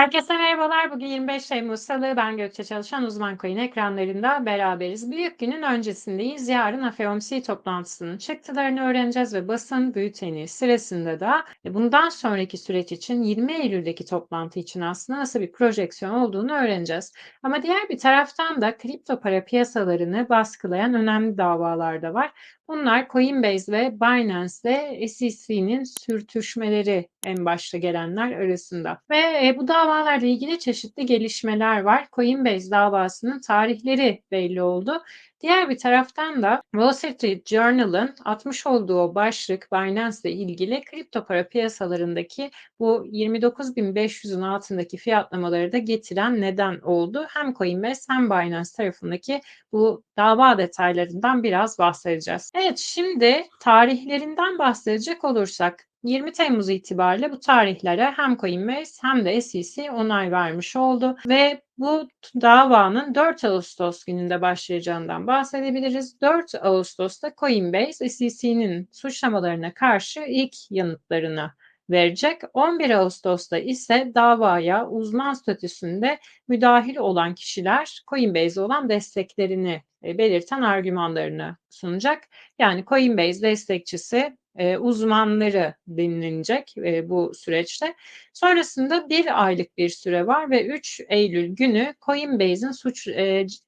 Herkese merhabalar. Bugün 25 Temmuz Salı. Ben Gökçe Çalışan Uzman Coin ekranlarında beraberiz. Büyük günün öncesindeyiz. Yarın FOMC toplantısının çıktılarını öğreneceğiz ve basın bülteni sırasında da e, bundan sonraki süreç için 20 Eylül'deki toplantı için aslında nasıl bir projeksiyon olduğunu öğreneceğiz. Ama diğer bir taraftan da kripto para piyasalarını baskılayan önemli davalar da var. Bunlar Coinbase ve Binance'de SEC'nin sürtüşmeleri en başta gelenler arasında. Ve e, bu davalarla ilgili çeşitli gelişmeler var. Coinbase davasının tarihleri belli oldu. Diğer bir taraftan da Wall Street Journal'ın atmış olduğu başlık Binance ile ilgili kripto para piyasalarındaki bu 29.500'ün altındaki fiyatlamaları da getiren neden oldu. Hem Coinbase hem Binance tarafındaki bu dava detaylarından biraz bahsedeceğiz. Evet şimdi tarihlerinden bahsedecek olursak 20 Temmuz itibariyle bu tarihlere hem Coinbase hem de SEC onay vermiş oldu ve bu davanın 4 Ağustos gününde başlayacağından bahsedebiliriz. 4 Ağustos'ta Coinbase SEC'nin suçlamalarına karşı ilk yanıtlarını verecek. 11 Ağustos'ta ise davaya uzman statüsünde müdahil olan kişiler Coinbase olan desteklerini e, belirten argümanlarını sunacak. Yani Coinbase destekçisi e, uzmanları dinlenecek e, bu süreçte. Sonrasında bir aylık bir süre var ve 3 Eylül günü Coinbase'in suç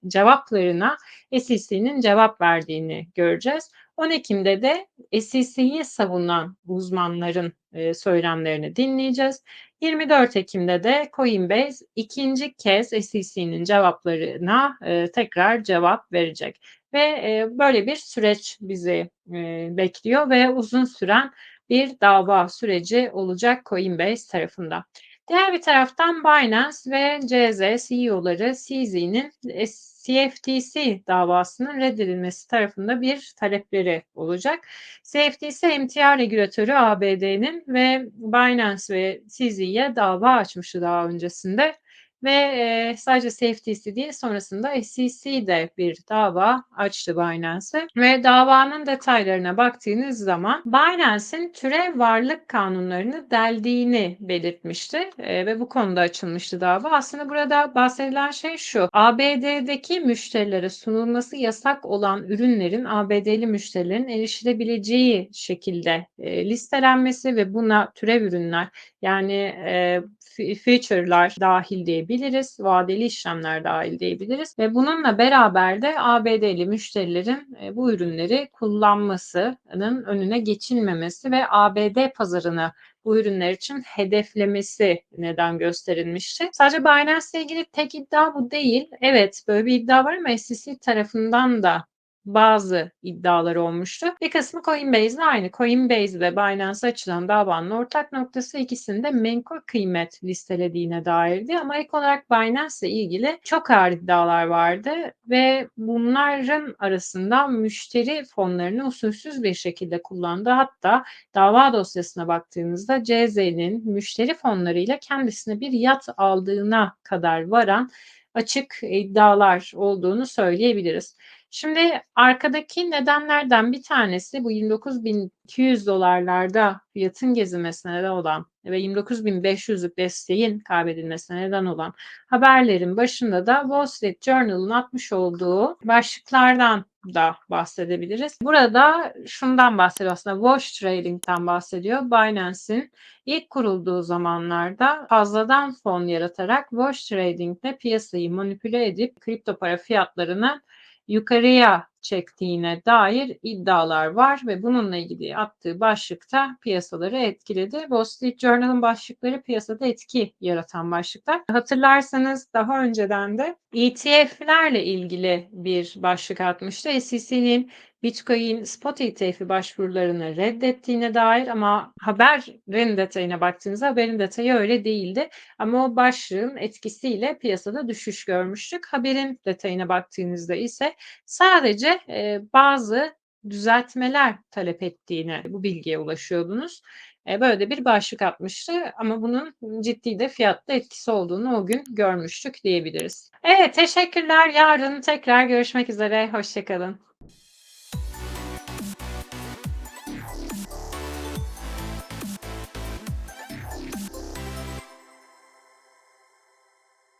cevaplarına SEC'nin cevap verdiğini göreceğiz. 10 Ekim'de de SEC'yi savunan uzmanların e, söylemlerini dinleyeceğiz. 24 Ekim'de de Coinbase ikinci kez SEC'nin cevaplarına e, tekrar cevap verecek. Ve e, böyle bir süreç bizi bekliyor ve uzun süren bir dava süreci olacak Coinbase tarafında. Diğer bir taraftan Binance ve CZ CEO'ları CZ'nin CFTC davasının reddedilmesi tarafında bir talepleri olacak. CFTC emtia regülatörü ABD'nin ve Binance ve CZ'ye dava açmıştı daha öncesinde ve e, sadece CFTC değil sonrasında SEC de bir dava açtı Binance'e ve davanın detaylarına baktığınız zaman Binance'in türev varlık kanunlarını deldiğini belirtmişti e, ve bu konuda açılmıştı dava. Aslında burada bahsedilen şey şu ABD'deki müşterilere sunulması yasak olan ürünlerin ABD'li müşterilerin erişilebileceği şekilde e, listelenmesi ve buna türev ürünler yani e, feature'lar dahil diyebiliriz. Vadeli işlemler dahil diyebiliriz. Ve bununla beraber de ABD'li müşterilerin e, bu ürünleri kullanmasının önüne geçilmemesi ve ABD pazarını bu ürünler için hedeflemesi neden gösterilmişti. Sadece Binance ile ilgili tek iddia bu değil. Evet böyle bir iddia var ama SEC tarafından da bazı iddialar olmuştu. Bir kısmı Coinbase'le aynı. Coinbase ve Binance açılan davanın ortak noktası ikisinde menkul kıymet listelediğine dairdi. Ama ilk olarak Binance ile ilgili çok ağır iddialar vardı ve bunların arasında müşteri fonlarını usulsüz bir şekilde kullandı. Hatta dava dosyasına baktığımızda CZ'nin müşteri fonlarıyla kendisine bir yat aldığına kadar varan açık iddialar olduğunu söyleyebiliriz. Şimdi arkadaki nedenlerden bir tanesi bu 29.200 dolarlarda fiyatın gezilmesine neden olan ve 29.500'lük desteğin kaybedilmesine neden olan haberlerin başında da Wall Street Journal'ın atmış olduğu başlıklardan da bahsedebiliriz. Burada şundan bahsediyor aslında wash trading'ten bahsediyor. Binance'in ilk kurulduğu zamanlarda fazladan fon yaratarak wash trading'le piyasayı manipüle edip kripto para fiyatlarını yukarıya çektiğine dair iddialar var ve bununla ilgili attığı başlıkta piyasaları etkiledi. Wall Street Journal'ın başlıkları piyasada etki yaratan başlıklar. Hatırlarsanız daha önceden de ETF'lerle ilgili bir başlık atmıştı. SEC'nin Bitcoin spot ETF'i başvurularını reddettiğine dair ama haberin detayına baktığınızda haberin detayı öyle değildi. Ama o başlığın etkisiyle piyasada düşüş görmüştük. Haberin detayına baktığınızda ise sadece e, bazı düzeltmeler talep ettiğine bu bilgiye ulaşıyordunuz. E, böyle de bir başlık atmıştı ama bunun ciddi de fiyatta etkisi olduğunu o gün görmüştük diyebiliriz. Evet teşekkürler. Yarın tekrar görüşmek üzere. Hoşçakalın.